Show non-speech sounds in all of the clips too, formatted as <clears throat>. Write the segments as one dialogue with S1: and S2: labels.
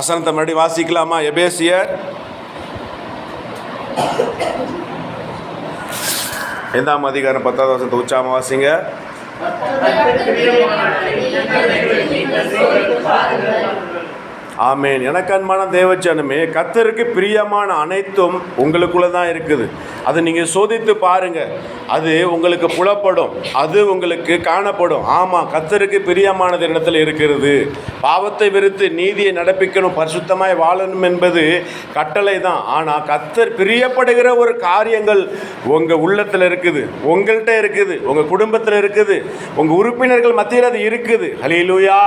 S1: வசனத்தை மறுபடி வாசிக்கலாமா? எபேசியர் ஐந்தாம் அதிகாரம் பத்தாவது வசனத்தை உச்சாம வாசிங்க. ஆமேன். எனக்கு அன்பான தேவச்சனமே கத்தருக்கு பிரியமான அனைத்தும் உங்களுக்குள்ள தான் இருக்குது. அதை நீங்கள் சோதித்து பாருங்கள் அது உங்களுக்கு புலப்படும். அது உங்களுக்கு காணப்படும். ஆமாம் கத்தருக்கு பிரியமானது இடத்துல இருக்கிறது. பாவத்தை வெறுத்து நீதியை நடப்பிக்கணும் பரிசுத்தமாய் வாழணும் என்பது கட்டளை தான் ஆனால் கத்தர் பிரியப்படுகிற ஒரு காரியங்கள் உங்கள் உள்ளத்தில் இருக்குது. உங்கள்கிட்ட இருக்குது. உங்கள் குடும்பத்தில் இருக்குது. உங்கள் உறுப்பினர்கள் மத்தியில் அது இருக்குது. ஹலிலூயா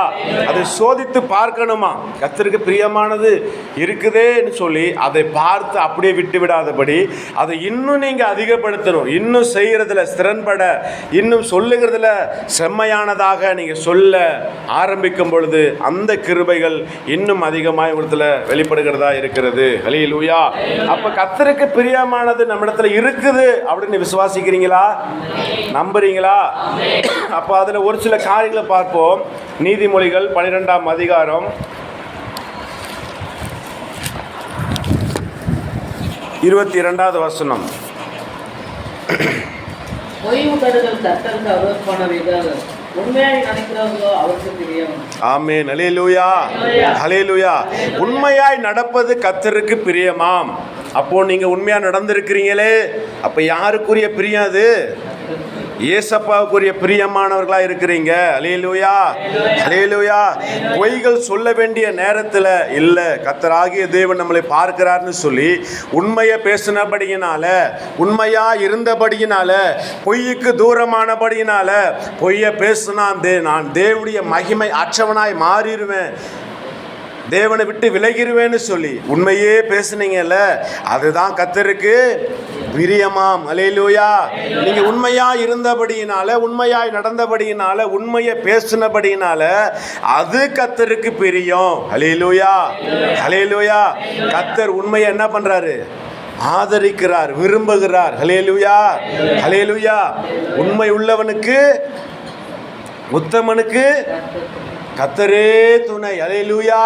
S1: அதை சோதித்து பார்க்கணுமா? கத்தருக்கு பிரியமானது இருக்குதேன்னு சொல்லி அதை பார்த்து அப்படியே விட்டு விடாதபடி அதை இன்னும் இன்னும் நீங்கள் அதிகப்படுத்தணும். இன்னும் செய்கிறதுல திறன்பட இன்னும் சொல்லுகிறதுல செம்மையானதாக நீங்கள் சொல்ல ஆரம்பிக்கும் பொழுது அந்த கிருபைகள் இன்னும் அதிகமாக இடத்துல வெளிப்படுகிறதா இருக்கிறது. ஹலிலூயா அப்போ கத்தருக்கு பிரியமானது நம்மிடத்துல இருக்குது அப்படின்னு விசுவாசிக்கிறீங்களா? நம்புறீங்களா? அப்போ அதில் ஒரு சில காரியங்களை பார்ப்போம். நீதிமொழிகள் பன்னிரெண்டாம் அதிகாரம். இருபத்தி இரண்டாவது வசனம்.
S2: ஓய்வு கருதல் கர்த்தருக்கு அருவருப்பானவைகள் உண்மையாய் நினைக்கிறவர்களோ அவருக்கு தெரியும்
S1: ஆமென். ஹalleluya. ஹalleluya. உண்மையாய் நடப்பது கத்தருக்கு பிரியமாம். அப்போ நீங்க உண்மையா நடந்திருக்கிறீங்களே? அப்ப யாருக்குரிய பிரியம் அது? ஏசப்பாவுக்குரிய பிரியமானவர்களா இருக்கிறீங்க. அலையலுயா அலையலுயா பொய்கள் சொல்ல வேண்டிய நேரத்தில் இல்லை. கத்தராகிய தேவன் நம்மளை பார்க்கிறார்னு சொல்லி உண்மையை பேசினபடியினால உண்மையா இருந்தபடியினால பொய்யுக்கு தூரமானபடியினால பொய்யை பேசுனா நான் தேவனுடைய மகிமை அற்றவனாய் மாறிடுவேன். தேவனை விட்டு விலகிருவேன்னு சொல்லி. உண்மையே பேசுனீங்கல்ல? அதுதான் கத்தருக்கு பிரியமாம். அலையிலூயா நீங்க உண்மையா இருந்தபடியினால உண்மையாய் நடந்தபடியினால உண்மையை பேசினபடியினால அது கத்தருக்கு பிரியம். அலையிலூயா அலையிலூயா கத்தர் உண்மையை என்ன பண்றாரு? ஆதரிக்கிறார் விரும்புகிறார். ஹலேலுயா ஹலேலுயா உண்மை உள்ளவனுக்கு உத்தமனுக்கு கத்தரே துணை. அலையலூயா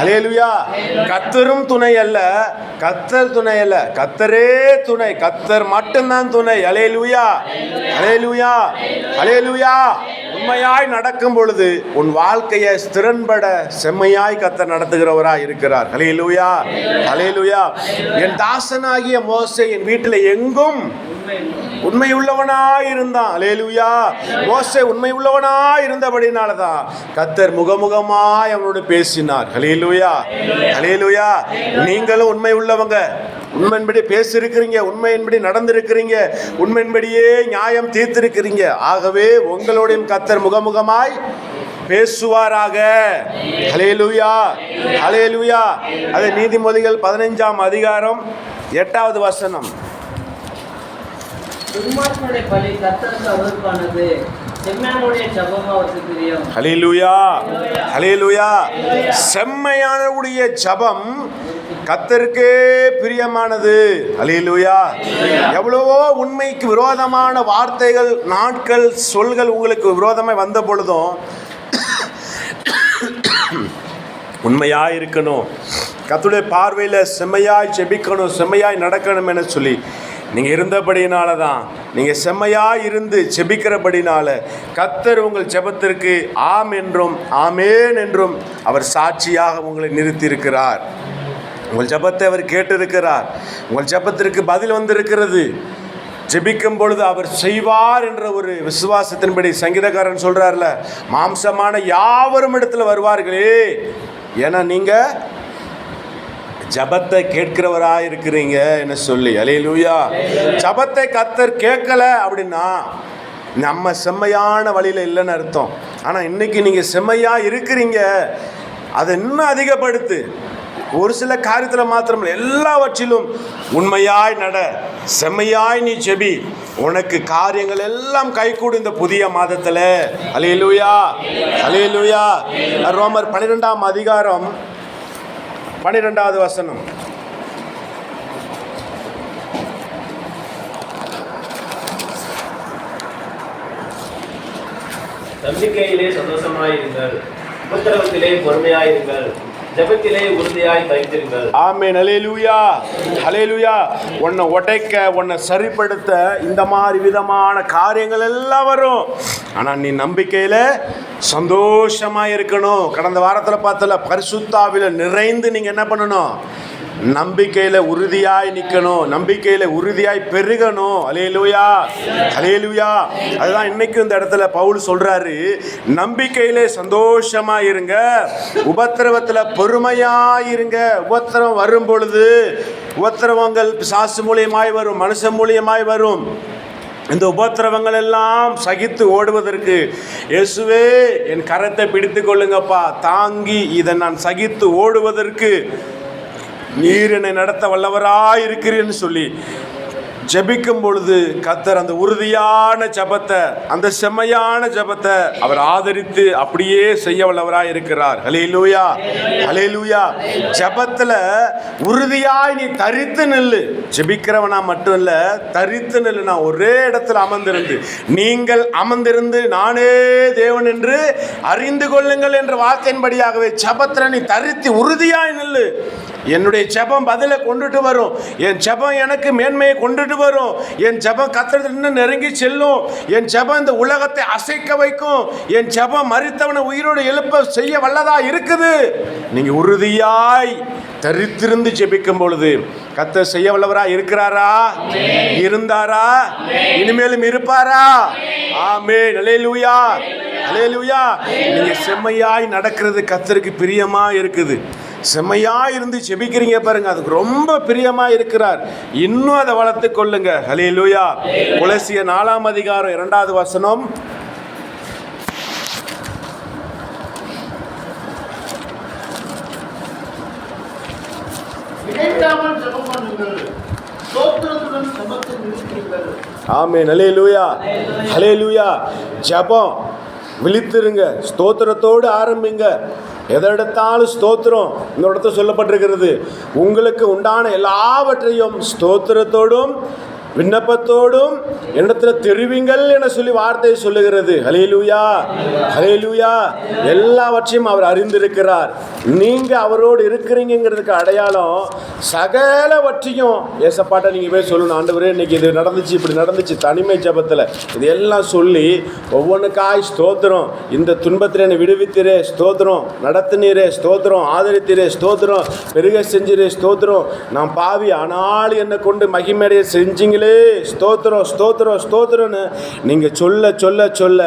S1: அலையலூயா கத்தரும் துணை அல்ல கத்தர் துணை அல்ல. கத்தரே துணை. கத்தர் மட்டும்தான் துணை. அலையலூயா அலையலூயா அலையலூயா உண்மையாய் நடக்கும் பொழுது உன் வாழ்க்கையை திறன்பட செம்மையாய் கத்தர் நடத்துகிறவராய் இருக்கிறார். ஹலேலுயா அலேலுயா என் தாசனாகிய மோசை என் வீட்டில் எங்கும் உண்மை உள்ளவனாய் இருந்தான். அலேலுயா மோசை உண்மை உள்ளவனாய் இருந்தபடினால தான் கத்தர் முகமுகமாய் அவனோடு பேசினார். ஹலேலுயா ஹலேலுயா நீங்களும் உண்மை உள்ளவங்க உண்மையின்படி பேசியிருக்கிறீங்க உண்மையின்படி நடந்திருக்கிறீங்க உண்மையின்படியே நியாயம் தீர்த்திருக்கிறீங்க. ஆகவே உங்களோடையும் கத்தர் முகமுகமாய் பேசுவாராக. ஹலேலுயா ஹலேலுயா அது நீதிமொழிகள் பதினைஞ்சாம் அதிகாரம் எட்டாவது வசனம். செம்மையானவுடைய ஜபம் கத்தருக்கே பிரியமானது. ஹலேலுயா எவ்வளவோ உண்மைக்கு விரோதமான வார்த்தைகள் நாட்கள் சொல்கள் உங்களுக்கு விரோதமாக வந்த பொழுதும் உண்மையாக இருக்கணும். கத்துடைய பார்வையில் செம்மையாய் செபிக்கணும் செம்மையாய் நடக்கணும் என சொல்லி நீங்கள் இருந்தபடியினால தான் நீங்கள் செம்மையாக இருந்து செபிக்கிறபடினால கத்தர் உங்கள் ஜெபத்திற்கு ஆம் என்றும் ஆமேன் என்றும் அவர் சாட்சியாக உங்களை நிறுத்தியிருக்கிறார். உங்கள் ஜெபத்தை அவர் கேட்டிருக்கிறார். உங்கள் ஜெபத்திற்கு பதில் வந்திருக்கிறது. ஜெபிக்கும் பொழுது அவர் செய்வார் என்ற ஒரு விசுவாசத்தின்படி சங்கீதக்காரன் சொல்கிறார்ல மாம்சமான யாவரும் இடத்துல வருவார்களே. ஏன்னா நீங்கள் ஜபத்தை கேட்கிறவராக இருக்கிறீங்க என்ன சொல்லி அலையிலூயா ஜபத்தை கத்தர் கேட்கல அப்படின்னா நம்ம செம்மையான வழியில் இல்லைன்னு அர்த்தம். ஆனால் இன்னைக்கு நீங்கள் செம்மையாக இருக்கிறீங்க. அதை இன்னும் அதிகப்படுத்து. ஒரு சில காரியத்தில் மாத்திரம் எல்லாவற்றிலும் உண்மையாய் நட செம்மையாய் நீ செபி. உனக்கு காரியங்கள் எல்லாம் கைகூடும் இந்த புதிய மாதத்தில். அலையலுயா அலையலுயா ரோமர் பன்னிரெண்டாம் அதிகாரம் பன்னிரெண்டாவது வசனம்.
S3: நம்பிக்கையிலே சந்தோஷமாயிருங்கள் உபத்திரவத்திலே பொறுமையாயிருங்கள். ஜெபத்திலே உறுதியாய் வைத்திருங்கள்
S1: ஆமென். ஹalleluya ஹalleluya உன்னை உடைக்க உன்னை சரிப்படுத்த இந்த மாதிரி விதமான காரியங்கள் எல்லாம் வரும். ஆனால் நீ நம்பிக்கையில் சந்தோஷமாக இருக்கணும். கடந்த வாரத்தில் பார்த்தல பரிசுத்தாவில் நிறைந்து நீங்கள் என்ன பண்ணணும்? நம்பிக்கையில உறுதியாய் நிற்கணும் நம்பிக்கையில உறுதியாய் பெருகணும். அலையலுயா அலையலுயா அதுதான் இன்னைக்கு இந்த இடத்துல பவுல் சொல்றாரு. நம்பிக்கையிலே சந்தோஷமா இருங்க. உபத்திரவத்துல பொறுமையா இருங்க உபத்திரம் வரும் பொழுது உபத்திரவங்கள் சாசு மூலியமாய் வரும் மனுஷன் மூலியமாய் வரும். இந்த உபத்திரவங்கள் எல்லாம் சகித்து ஓடுவதற்கு இயேசுவே என் கரத்தை பிடித்து கொள்ளுங்கப்பா. தாங்கி இதை நான் சகித்து ஓடுவதற்கு நீர் என்னை நடத்த வல்லவராய் இருக்கிறேன்னு சொல்லி ஜபிக்கும் பொழுது கத்தர் அந்த உறுதியான ஜெபத்தை அந்த செம்மையான ஜெபத்தை அவர் ஆதரித்து அப்படியே செய்ய வல்லவராய் இருக்கிறார் ஹalleluya ஹalleluya. ஜெபத்துல உறுதியாய் நீ தரித்து நில்லு. ஜெபிக்கிறவனா மட்டும் இல்ல தரித்து நில்லு. நான் ஒரே இடத்துல அமர்ந்திருந்து நீங்கள் அமர்ந்திருந்து நானே தேவன் என்று அறிந்து கொள்ளுங்கள் என்ற வார்த்தையின்படியாகவே ஜெபத்துல நீ தரித்து உறுதியாய் நில்லு. என்னுடைய ஜெபம் பதிலை கொண்டுட்டு வரும். என் ஜெபம் எனக்கு மேன்மையை கொண்டுட்டு வரும். என் ஜெபம் கத்திரத்தில் நெருங்கி செல்லும். என் ஜெபம் இந்த உலகத்தை அசைக்க வைக்கும். என் ஜபம் மறித்தவனை உயிரோடு எழுப்ப செய்ய வல்லதா இருக்குது? நீங்க உறுதியாய் தரித்திருந்து ஜெபிக்கும் பொழுது கத்த செய்ய வல்லவரா இருக்கிறாரா? இருந்தாரா? இனிமேலும் இருப்பாரா? ஆமே அலேலுயா அலேலுயா நீங்க செம்மையாய் நடக்கிறது கத்தருக்கு பிரியமா இருக்குது. செம்மையா இருந்து செபிக்கிறீங்க பாருங்க. அதுக்கு ரொம்ப பிரியமா இருக்கிறார். இன்னும் அதை வளர்த்து கொள்ளுங்க. ஹலேலுயா குலசிய நாலாம் அதிகாரம் இரண்டாவது வசனம்.
S4: இடைவிடாமல் ஜெபம் பண்ணுங்கள். ஸ்தோத்திரத்துடன் ஜெபத்தை நிறுத்துங்கள்.
S1: ஆமே ஹலேலுயா ஹலேலுயா ஜெபம். விழித்திருங்க. ஸ்தோத்திரத்தோடு ஆரம்பிங்க. எதை எடுத்தாலும் ஸ்தோத்திரம் இந்த இடத்துல சொல்லப்பட்டிருக்கிறது. உங்களுக்கு உண்டான எல்லாவற்றையும் ஸ்தோத்திரத்தோடும் விண்ணப்பத்தோடும் என்னத்தில் தெரிவிங்கள் என சொல்லி வார்த்தை சொல்லுகிறது. ஹலேலூயா ஹலேலூயா எல்லாவற்றையும் அவர் அறிந்திருக்கிறார். நீங்க அவரோடு இருக்கிறீங்கிறதுக்கு அடையாளம் சகலவற்றையும் ஏசப்பாட்ட நீங்க போய் சொல்லணும். ஆண்டவரே இன்னைக்கு இது நடந்துச்சு இப்படி நடந்துச்சு தனிமை ஜபத்தில். இது எல்லாம் சொல்லி ஒவ்வொன்றுக்காய் ஸ்தோத்திரம். இந்த துன்பத்தில் என்னை விடுவித்திரே ஸ்தோத்திரம். நடத்துனீரே ஸ்தோத்திரம். ஆதரித்திரே ஸ்தோத்திரம். பெருக செஞ்சிரே ஸ்தோத்திரம். நான் பாவி ஆனால் என்னை கொண்டு மகிமடைய ஆண்டவர்களே ஸ்தோத்திரம் ஸ்தோத்திரம் ஸ்தோத்திரம்னு நீங்கள் சொல்ல சொல்ல சொல்ல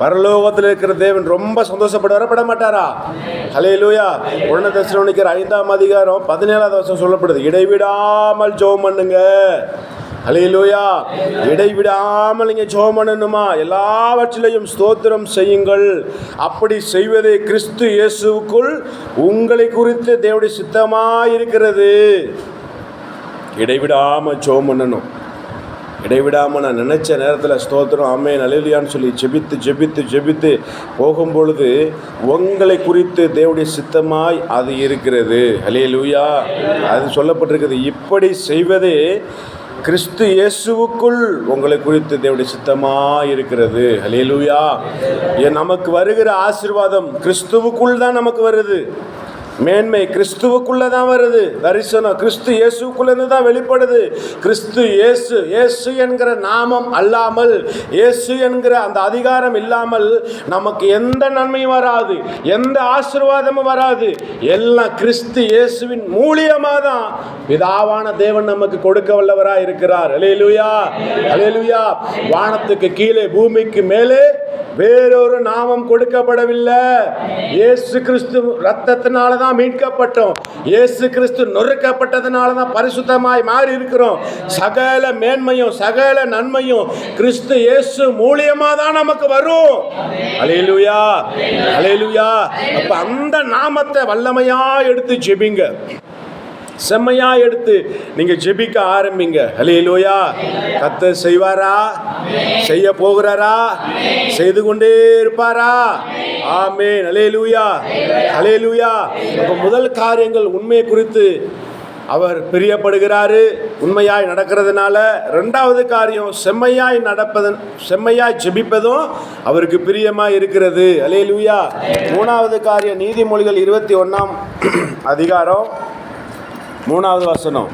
S1: பரலோகத்தில் இருக்கிற தேவன் ரொம்ப சந்தோஷப்படுவாரா? பட மாட்டாரா ஹலேலூயா உடனே தரிசனிக்கிற ஐந்தாம் அதிகாரம் பதினேழாவது வருஷம் சொல்லப்படுது. இடைவிடாமல் ஜோம் பண்ணுங்க. ஹலேலூயா இடைவிடாமல் நீங்கள் ஜெபம் பண்ணணுமா? எல்லாவற்றிலையும் ஸ்தோத்திரம் செய்யுங்கள். அப்படி செய்வதே கிறிஸ்து இயேசுவுக்குள் உங்களை குறித்து தேவடைய சித்தமாக இருக்கிறது இடைவிடாமல் ஜெபம் பண்ணணும். இடைவிடாமல் நான் நினச்ச நேரத்தில் ஸ்தோத்திரம் அம்மே நலிலியான்னு சொல்லி ஜெபித்து ஜெபித்து ஜெபித்து போகும்பொழுது உங்களை குறித்து தேவடைய சித்தமாய் அது இருக்கிறது. ஹலேலூயா அது சொல்லப்பட்டிருக்குது. இப்படி செய்வதே கிறிஸ்து இயேசுவுக்குள் உங்களை குறித்து தேவடைய சித்தமாக இருக்கிறது. ஹலேலூயா ஏன் நமக்கு வருகிற ஆசீர்வாதம் கிறிஸ்துவுக்குள் தான் நமக்கு வருது. மேன்மை கிறிஸ்துவுக்குள்ள தான் வருது. தரிசனம் கிறிஸ்து இயேசுக்குள்ளேருந்து தான் வெளிப்படுது. கிறிஸ்து இயேசு இயேசு என்கிற நாமம் அல்லாமல் இயேசு என்கிற அந்த அதிகாரம் இல்லாமல் நமக்கு எந்த நன்மையும் வராது. எந்த ஆசீர்வாதமும் வராது. எல்லாம் கிறிஸ்து இயேசுவின் மூலியமாக தான் விதாவான தேவன் நமக்கு கொடுக்க வல்லவராக இருக்கிறார். அலையலுயா அலையலுயா வானத்துக்கு கீழே பூமிக்கு மேலே வேறொரு நாமம் கொடுக்கப்படவில்லை. இயேசு கிறிஸ்து ரத்தத்தினால தான் மீட்கப்பட்டோம். இயேசு கிறிஸ்து நொறுக்கப்பட்டதுனால தான் பரிசுத்தமாய் மாறி இருக்கிறோம் சகல மேன்மையும் சகல நன்மையும் கிறிஸ்து இயேசு மூலியமா தான் நமக்கு வரும். அலையலுயா அலையலுயா அப்ப அந்த நாமத்தை வல்லமையா எடுத்து ஜெபிங்க. செம்மையா எடுத்து நீங்க ஜெபிக்க ஆரம்பிங்க. ஹலேலூயா கத்த செய்வாரா? செய்ய போகிறாரா? செய்து கொண்டே இருப்பாரா? ஆமென். ஹலேலூயா ஹலேலூயா அப்ப முதல் காரியங்கள் உண்மை குறித்து அவர் பிரியப்படுகிறாரு. உண்மையாய் நடக்கிறதுனால ரெண்டாவது காரியம் செம்மையாய் நடப்பதன் செம்மையாய் ஜெபிப்பதும் அவருக்கு பிரியமாய் இருக்கிறது. அலே லூயா மூணாவது காரியம் நீதிமொழிகள் இருபத்தி ஒன்றாம் <clears throat> அதிகாரம் மூணாவது வசனம்.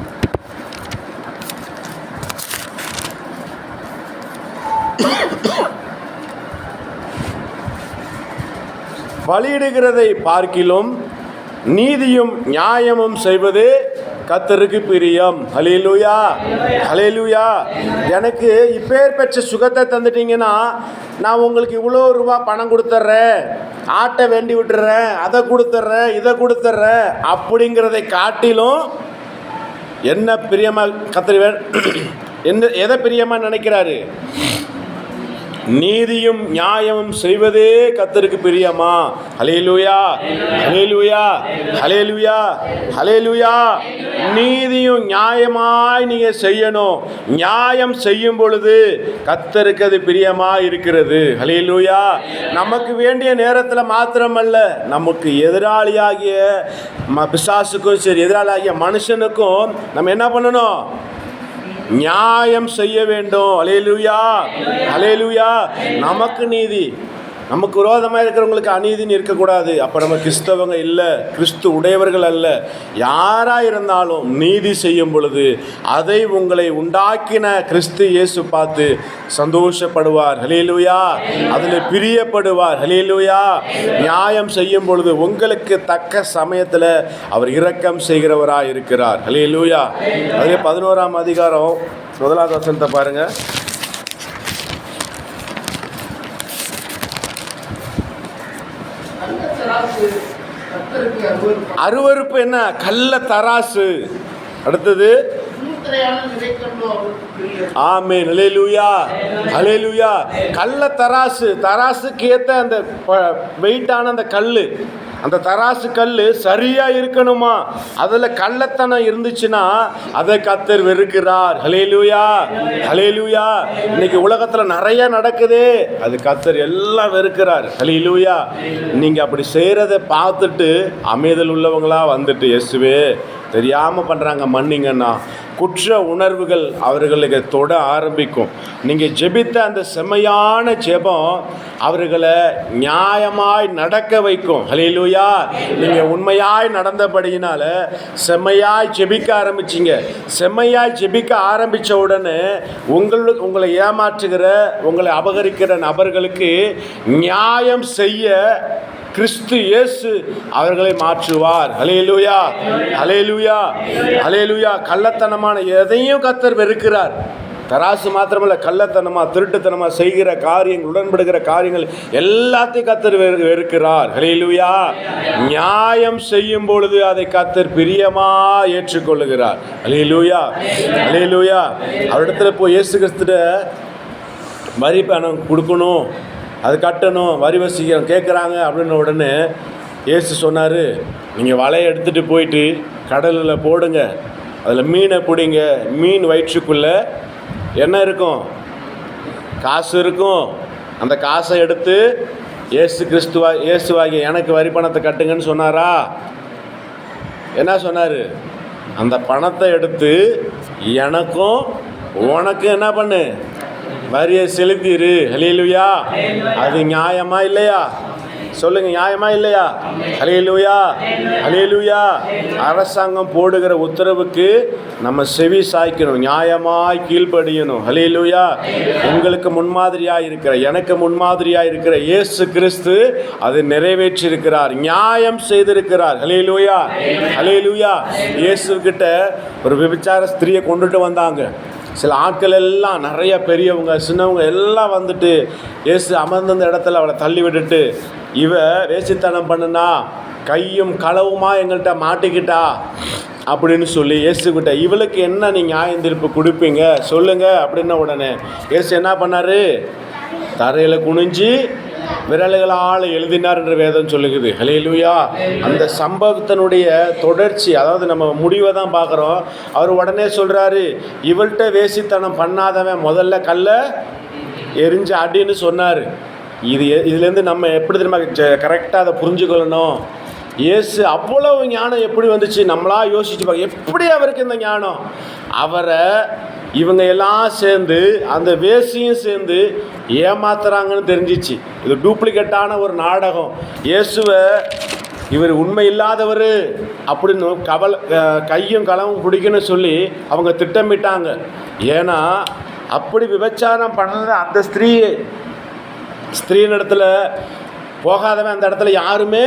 S1: பலியிடுகிறதை பார்க்கிலும் நீதியும் நியாயமும் செய்வது கத்தருக்கு பிரியம். ஹலேலுயா ஹலேலுயா எனக்கு இப்பேர் பெற்ற சுகத்தை தந்துட்டீங்கன்னா நான் உங்களுக்கு இவ்வளோ ரூபா பணம் கொடுத்துட்றேன். ஆட்டை வேண்டி விட்டுறேன். அதை கொடுத்துட்றேன் இதை கொடுத்துட்றேன். அப்படிங்கிறதை காட்டிலும் என்ன பிரியமாக கத்திரிவர் <clears throat> என்ன எதை பிரியமாக நினைக்கிறாரு? நீதியும் நியாயமும் செய்வதே கத்தருக்கு பிரியமா? ஹலேலுயா ஹலேலுயா ஹலேலுயா ஹலேலுயா நீதியும் நியாயமாய் நீங்க செய்யணும். நியாயம் செய்யும் பொழுது கத்தருக்கு அது பிரியமா இருக்கிறது. ஹலேலுயா நமக்கு வேண்டிய நேரத்தில் மாத்திரமல்ல நமக்கு எதிராளியாகிய ம- பிசாசுக்கும் சரி எதிராளியாகிய மனுஷனுக்கும் நம்ம என்ன பண்ணணும்? நியாயம் செய்ய வேண்டும். அலையலுயா அலையலுயா நமக்கு நீதி. நமக்கு விரோதமாக இருக்கிறவங்களுக்கு அநீதின்னு இருக்கக்கூடாது. அப்போ நம்ம கிறிஸ்தவங்க இல்லை கிறிஸ்து உடையவர்கள் அல்ல. யாராக இருந்தாலும் நீதி செய்யும் பொழுது அதை உங்களை உண்டாக்கின கிறிஸ்து இயேசு பார்த்து சந்தோஷப்படுவார். ஹலேலுயா அதில் பிரியப்படுவார். ஹலேலுயா நியாயம் செய்யும் பொழுது உங்களுக்கு தக்க சமயத்தில் அவர் இரக்கம் செய்கிறவராக இருக்கிறார் ஹலேலுயா அதே பதினோராம் அதிகாரம் முதலாவது வசனத்தை பாருங்கள் அருவறுப்பு என்ன? கள்ள தராசு. அடுத்தது? ஆமே நிலையிலூயா அலையிலூயா கள்ள தராசு. தராசுக்கு ஏற்ற அந்த வெயிட்டான அந்த கல் அந்த தராசு கல் சரியா இருக்கணுமா? அதில் கள்ளத்தனம் இருந்துச்சுன்னா அதை கத்தர் வெறுக்கிறார். ஹலேலுயா ஹலேலுயா இன்னைக்கு உலகத்தில் நிறைய நடக்குதே. அது கத்தர் எல்லாம் வெறுக்கிறார். ஹலேலுயா நீங்கள் அப்படி செய்கிறத பார்த்துட்டு அமைதல் உள்ளவங்களா வந்துட்டு எஸ்வே தெரியாமல் பண்ணுறாங்க மன்னிங்கன்னா குற்ற உணர்வுகள் அவர்களுக்கு தொட ஆரம்பிக்கும். நீங்கள் ஜெபித்த அந்த செம்மையான ஜெபம் அவர்களை நியாயமாய் நடக்க வைக்கும். ஹalleluya. நீங்கள் உண்மையாய் நடந்தபடியினால செம்மையாய் ஜெபிக்க ஆரம்பிச்சிங்க. செம்மையாய் ஜெபிக்க ஆரம்பித்த உடனே உங்களுக்கு உங்களை ஏமாற்றுகிற உங்களை அபகரிக்கிற நபர்களுக்கு நியாயம் செய்ய கிறிஸ்து இயேசு அவர்களை மாற்றுவார். ஹலேலுயா ஹலேலுயா ஹலேலுயா கள்ளத்தனமான எதையும் கத்தர் வெறுக்கிறார். தராசு மாத்திரமல்ல கள்ளத்தனமாக திருட்டுத்தனமாக செய்கிற காரியங்கள் உடன்படுகிற காரியங்கள் எல்லாத்தையும் கத்தர் வெறு வெறுக்கிறார். ஹலேலுயா நியாயம் செய்யும் பொழுது அதை கத்தர் பிரியமா ஏற்றுக்கொள்ளுகிறார். ஹலேலுயா ஹலேலுயா அவரிடத்துல போய் இயேசு கிறிஸ்துட வரி பணம் கொடுக்கணும். அது கட்டணும் வரி வசீகரம் கேட்குறாங்க அப்படின்ன உடனே ஏசு சொன்னார் நீங்கள் வலையை எடுத்துகிட்டு போயிட்டு கடலில் போடுங்க. அதில் மீனை பிடிங்க. மீன் வயிற்றுக்குள்ளே என்ன இருக்கும்? காசு இருக்கும். அந்த காசை எடுத்து ஏசு கிறிஸ்துவா இயேசுவாகி எனக்கு வரி பணத்தை கட்டுங்கன்னு சொன்னாரா? என்ன சொன்னார்? அந்த பணத்தை எடுத்து எனக்கும் உனக்கும் என்ன பண்ணு? வரியை செலுத்திரு. ஹலிலுயா அது நியாயமா இல்லையா? சொல்லுங்க நியாயமா இல்லையா? ஹலிலுயா ஹலிலுயா அரசாங்கம் போடுகிற உத்தரவுக்கு நம்ம செவி சாய்க்கணும் நியாயமாய் கீழ்ப்படியணும். ஹலிலுயா உங்களுக்கு முன்மாதிரியாக இருக்கிற எனக்கு முன்மாதிரியாக இருக்கிற இயேசு கிறிஸ்து அதை நிறைவேற்றியிருக்கிறார் நியாயம் செய்திருக்கிறார். ஹலிலுயா ஹலிலுயா இயேசு கிட்ட ஒரு விபச்சார ஸ்திரியை கொண்டுட்டு வந்தாங்க. சில ஆட்கள் எல்லாம் நிறைய பெரியவங்க சின்னவங்க எல்லாம் வந்துட்டு ஏசு அமர்ந்திருந்த இடத்துல அவளை தள்ளி விட்டுட்டு இவ வேசித்தனம் பண்ணுனா கையும் களவுமா எங்கள்கிட்ட மாட்டிக்கிட்டா? அப்படின்னு சொல்லி இயேசுக்கிட்ட இவளுக்கு என்ன நீ நியாயம் தீர்ப்பு கொடுப்பீங்க? சொல்லுங்க அப்படின்ன உடனே இயேசு என்ன பண்ணாரு? தரையில் குனிஞ்சு விரல்களால் எழுதினார் என்று வேதம் சொல்லுகிறது. ஹலேலூயா அந்த சம்பவத்தினுடைய தொடர்ச்சி அதாவது நம்ம முடிவை தான் பார்க்குறோம். அவர் உடனே சொல்கிறாரு இவள்கிட்ட வேசித்தனம் பண்ணாதவன் முதல்ல கல்ல எரிஞ்ச அடின்னு சொன்னார். இது இதுலேருந்து நம்ம எப்படி தெரியுமா கரெக்டாக அதை புரிஞ்சுக்கொள்ளணும்? இயேசு அவ்வளவு ஞானம் எப்படி வந்துச்சு? நம்மளா யோசிச்சு பார்க்க எப்படி அவருக்கு இந்த ஞானம்? அவரை இவங்க எல்லாம் சேர்ந்து அந்த வேசியும் சேர்ந்து ஏமாத்துறாங்கன்னு தெரிஞ்சிச்சு. இது டூப்ளிகேட்டான ஒரு நாடகம். இயேசுவை இவர் உண்மை இல்லாதவர் அப்படின்னு கவல் கையும் களவும் பிடிக்குன்னு சொல்லி அவங்க திட்டமிட்டாங்க. ஏன்னா அப்படி விபச்சாரம் பண்ணது அந்த ஸ்திரீ ஸ்திரீன் இடத்துல போகாதவன் அந்த இடத்துல யாருமே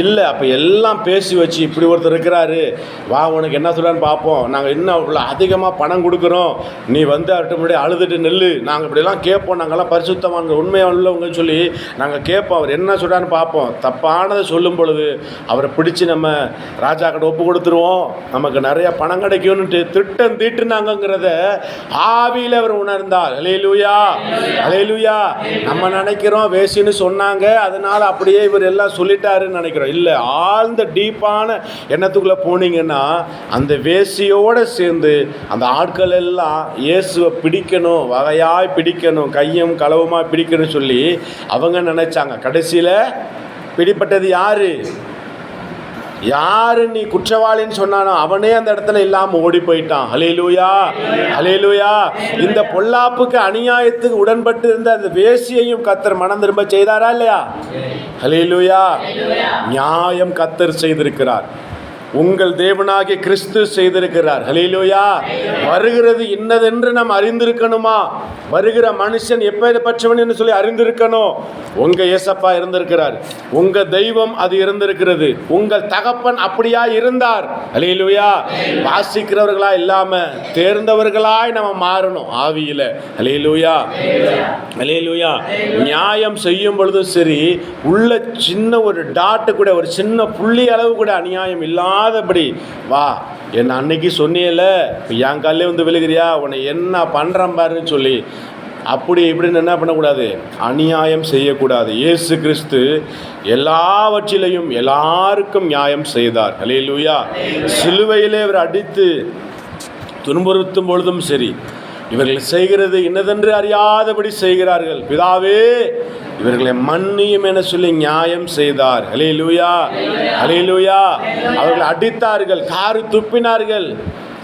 S1: இல்லை அப்போ எல்லாம் பேசி வச்சு இப்படி ஒருத்தர் இருக்கிறாரு. வா உனக்கு என்ன சொல்கிறான்னு பார்ப்போம் நாங்கள் இன்னும் இவ்வளோ அதிகமாக பணம் கொடுக்குறோம். நீ வந்து அவர்கிட்ட முன்னாடி அழுதுட்டு நெல் நாங்கள் இப்படிலாம் கேட்போம். நாங்கள்லாம் பரிசுத்தமான உண்மையாக உள்ளவங்கன்னு சொல்லி நாங்கள் கேட்போம். அவர் என்ன சொல்கிறான்னு பார்ப்போம் தப்பானதை சொல்லும் பொழுது அவரை பிடிச்சி நம்ம ராஜா கிட்ட ஒப்பு கொடுத்துருவோம். நமக்கு நிறைய பணம் கிடைக்கும்னுட்டு திட்டம் தீட்டுனாங்கங்கிறத ஆவியில் அவர் உணர்ந்தார். அலையலூயா அலையலூயா நம்ம நினைக்கிறோம் வேசின்னு சொன்னாங்க. அதனால் அப்படியே இவர் எல்லாம் சொல்லிட்டாருன்னு நினைக்கிறோம். இல்லை ஆழ்ந்த டீப்பான எண்ணத்துக்குள்ளே போனீங்கன்னா அந்த வேசியோடு சேர்ந்து அந்த ஆட்கள் எல்லாம் இயேசுவை பிடிக்கணும் வகையாய் பிடிக்கணும் கையும் களவுமாக பிடிக்கணும் சொல்லி அவங்க நினைச்சாங்க. கடைசியில் பிடிப்பட்டது யாரு? யாரு நீ குற்றவாளின்னு சொன்னானோ அவனே அந்த இடத்துல இல்லாம ஓடி போயிட்டான் ஹலேலூயா ஹலேலூயா இந்த பொல்லாப்புக்கு அநியாயத்துக்கு உடன்பட்டு இருந்த அந்த வேசியையும் கத்தர் மனம் திரும்ப செய்தாரா இல்லையா? ஹலேலூயா நியாயம் கத்தர் செய்திருக்கிறார். உங்கள் தேவனாகிய கிறிஸ்து செய்திருக்கிறார். ஹலேலூயா வருகிறது இன்னதென்று நாம் அறிந்திருக்கணுமா? வருகிற மனுஷன் எப்பேற்பட்டவன் என்று சொல்லி அறிந்திருக்கணும் உங்க ஏசப்பா இருந்திருக்கிறார். உங்க தெய்வம் அது இருந்திருக்கிறது. உங்கள் தகப்பன் அப்படியா இருந்தார். ஹலேலூயா வாசிக்கிறவர்களா இல்லாம தேர்ந்தவர்களாய் நம்ம மாறணும் ஆவியில. ஹலேலூயா ஹலேலூயா நியாயம் செய்யும் பொழுதும் சரி உள்ள சின்ன ஒரு டாட்டு கூட ஒரு சின்ன புள்ளி அளவு கூட அநியாயம் இல்லாதபடி வா என்ன அன்னைக்கு சொன்னியல இப்போ என் காலிலே வந்து விழுகிறியா? உன்னை என்ன பண்ணுறேன் பாருன்னு சொல்லி. அப்படி இப்படின்னு என்ன பண்ணக்கூடாது? அநியாயம் செய்யக்கூடாது. இயேசு கிறிஸ்து எல்லாவற்றிலையும் எல்லாருக்கும் நியாயம் செய்தார். ஹalleluya. சிலுவையிலே அவர் அடித்து துன்புறுத்தும் பொழுதும் சரி. இவர்கள் செய்கிறது இன்னதென்று அறியாதபடி செய்கிறார்கள். பிதாவே இவர்களை மன்னியும் என சொல்லி நியாயம் செய்தார். ஹalleluya லூயா அவர்கள் அடித்தார்கள் காரு துப்பினார்கள்.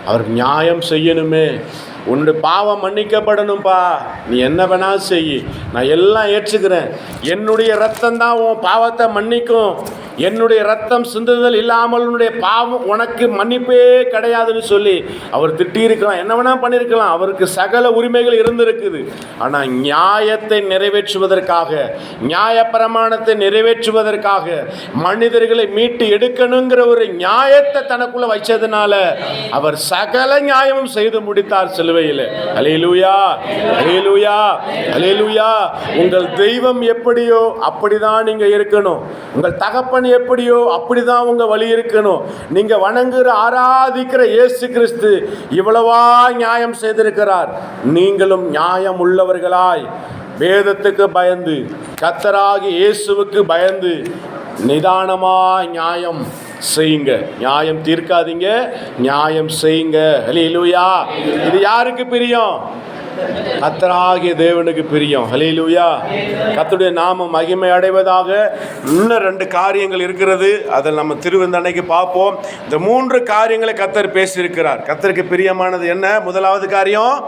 S1: அவர் நியாயம் செய்யணுமே. உன்னுடைய பாவம் மன்னிக்கப்படணும்ப்பா நீ என்ன வேணா செய். நான் எல்லாம் ஏற்றுக்கிறேன். என்னுடைய ரத்தம் தான் உன் பாவத்தை மன்னிக்கும். என்னுடைய ரத்தம் சிந்துதல் இல்லாமல் உன்னுடைய பாவம் உனக்கு மன்னிப்பே கிடையாதுன்னு சொல்லி அவர் திட்டியிருக்கலாம். என்ன வேணால் பண்ணியிருக்கலாம். அவருக்கு சகல உரிமைகள் இருந்திருக்குது. ஆனால் நியாயத்தை நிறைவேற்றுவதற்காக நியாயப்பிரமாணத்தை நிறைவேற்றுவதற்காக மனிதர்களை மீட்டு எடுக்கணுங்கிற ஒரு நியாயத்தை தனக்குள்ள வச்சதுனால அவர் சகல நியாயமும் செய்து முடித்தார் சிலுவையில். அலையிலூயா அலையலூயா அலையலூயா உங்கள் தெய்வம் எப்படியோ அப்படிதான் நீங்க இருக்கணும். உங்கள் தகப்பன் எப்படியோ அப்படிதான் உங்க வழி இருக்கணும். நீங்க வணங்குற ஆராதிக்கிற இயேசு கிறிஸ்து இவ்வளவா நியாயம் செய்திருக்கிறார். நீங்களும் நியாயம் உள்ளவர்களாய் வேதத்துக்கு பயந்து கத்தராகி இயேசுவுக்கு பயந்து நிதானமா நியாயம் செய்யுங்க. நியாயம் தீர்க்காதீங்க நியாயம் செய்யுங்க. ஹலிலூயா இது யாருக்கு பிரியம்? கத்தராகிய தேவனுக்கு பிரியம். ஹலிலூயா கத்துடைய நாமம் மகிமை அடைவதாக இன்னும் ரெண்டு காரியங்கள் இருக்கிறது. அதை நம்ம திருவந்தன்னைக்கு பார்ப்போம். இந்த மூன்று காரியங்களை கத்தர் பேசியிருக்கிறார். கத்தருக்கு பிரியமானது என்ன? முதலாவது காரியம்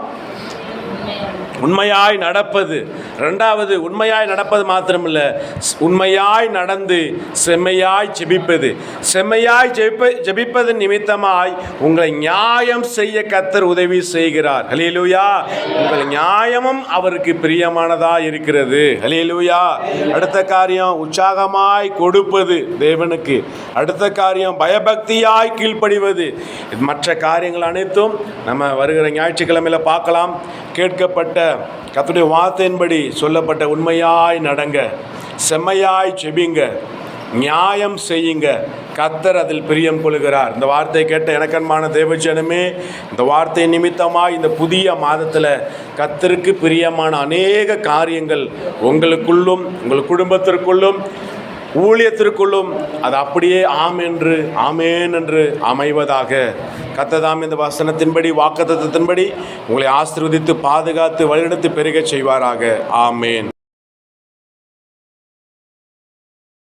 S1: உண்மையாய் நடப்பது. ரெண்டாவது உண்மையாய் நடப்பது மாத்திரமில்ல. ஸ்- உண்மையாய் நடந்து செம்மையாய் ஜெபிப்பது. செம்மையாய் ஜெபிப்ப ஜெபிப்பதன் நிமித்தமாய் உங்களை நியாயம் செய்ய கத்தர் உதவி செய்கிறார். ஹலிலூயா உங்கள் நியாயமும் அவருக்கு பிரியமானதா இருக்கிறது. ஹலிலூயா அடுத்த காரியம் உற்சாகமாய் கொடுப்பது தேவனுக்கு. அடுத்த காரியம் பயபக்தியாய் கீழ்ப்படிவது. மற்ற காரியங்கள் அனைத்தும் நம்ம வருகிற ஞாயிற்றுக்கிழமையில பார்க்கலாம். கேட்கப்பட்ட கத்துடைய வார்த்தையின்படி சொல்லப்பட்ட உண்மையாய் நடங்க செம்மையாய் செபிங்க நியாயம் செய்யுங்க. கத்தர் அதில் பிரியம் கொள்கிறார். இந்த வார்த்தையை கேட்ட எனக்கன்மான தேவஜனமே இந்த வார்த்தை நிமித்தமாக இந்த புதிய மாதத்தில் கத்தருக்கு பிரியமான அநேக காரியங்கள் உங்களுக்குள்ளும் உங்கள் குடும்பத்திற்குள்ளும் ஊழியத்திற்குள்ளும் அது அப்படியே ஆம் என்று ஆமேன் என்று அமைவதாக. கத்ததாம் இந்த வசனத்தின்படி வாக்குத்தத்தின்படி உங்களை ஆசிர்வதித்து பாதுகாத்து வழிநடத்தி பெருகச் செய்வாராக. ஆமேன்.